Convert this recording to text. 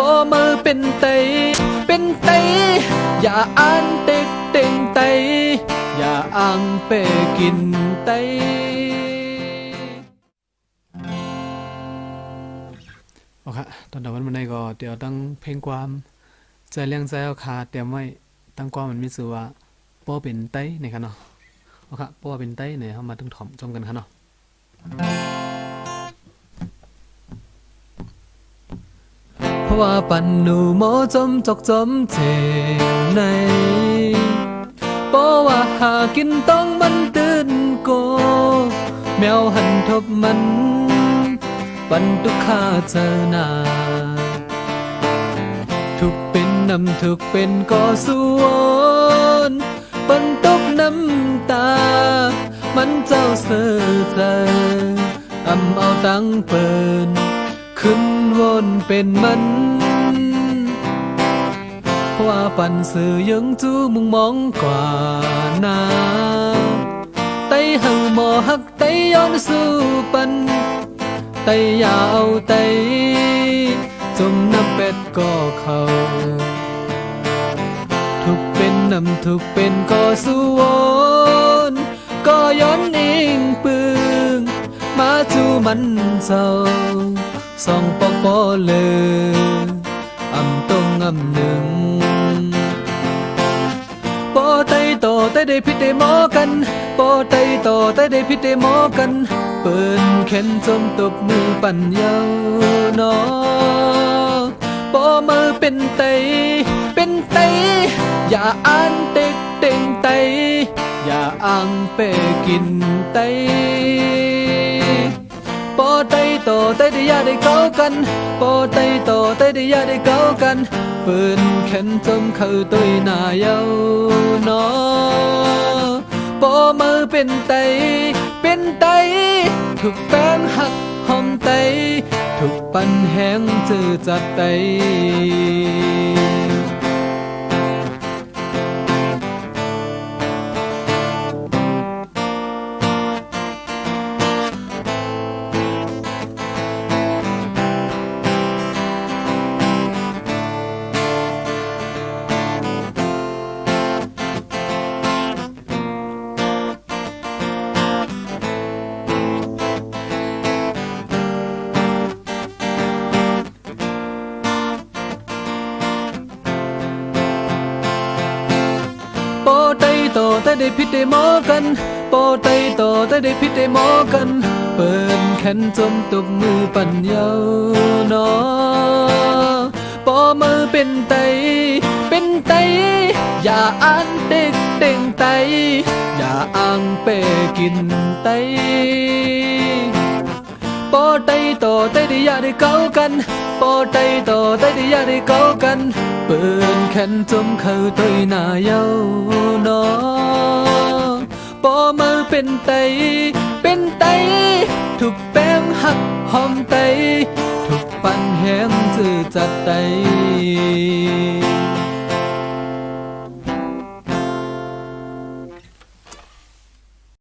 บ่มือเป็นไตเป็นไตอย่าอ่านเต็กเต็งไตอย่าอ่างเปกินไตโอเคตอนดับวันมันในก็เดี๋ยวตั้งเพลงความใจเลี้ยงใจเอาคาเตรียมไว้ตั้งความมันมีสื่อว่าป้อเป็นไต้ในครับเนาะโอเคป้อเป็นไต้เนี่ยเข้ามาถึงถ่อมจมกันครับเนาะ เพราะว่าปันหนูโมจมจกจมเจในป้อว่าหากินต้องมันตื่นโกแมวหันทบมันปันทุกข้าเจอหนาทุกเป็นนำทุกเป็นก็สวนปันตกน้ำตา มันเจ้าเสือเจออำเอาตังเปินขึ้น วนเป็นมันว่าปันสื่อยังจูมุงมองกว่านาไตเฮาหมอหักไตย้อนสู้ปันไตยาวไตจมน้ำเป็ดก็เขาทุกเป็นน้ำทุกเป็นก็สู้วนก็ย้อนเองปึงมาจูมันเศร้า สองปอกปอเลยอำตรงอำหนึ่งปอไตโตไตได้พิดได้หมอกันปอไตโตไตได้พิดได้หมอกันเปิ้นแขนจมตบมือปั่นเยาวนอปอมือเป็นไตเป็นไตอย่าอ่านเต็กเต็งไตอย่าอ่างเปกินไต ปอไตโตไตได้ยาได้เก้ากันปอไตโตไตได้ยาได้เก้ากันปืนแขนจมเข้าตุยหน้าเยาวนอปอมือเป็นไตเป็นไตถูกแป้งหักหอมไตถูกปันแห้งจือจัดไต โตแตได้พิดได้หมอกันปอไตโตแตได้พิดได้หมอกัน เปิดแขนจมตบมือปั่นเยาวนอปอมือเป็นไต เป็นไต อย่าอ่านเด็กเต่งไต อย่าอ่างเปกินไต ปอไตโตไตได้ยาได้เกากันปอไตโตไตได้ยาได้เกากันเปืนแขนจมเข้าตุยหน้าเยาวนอปอมือเป็นไตเป็น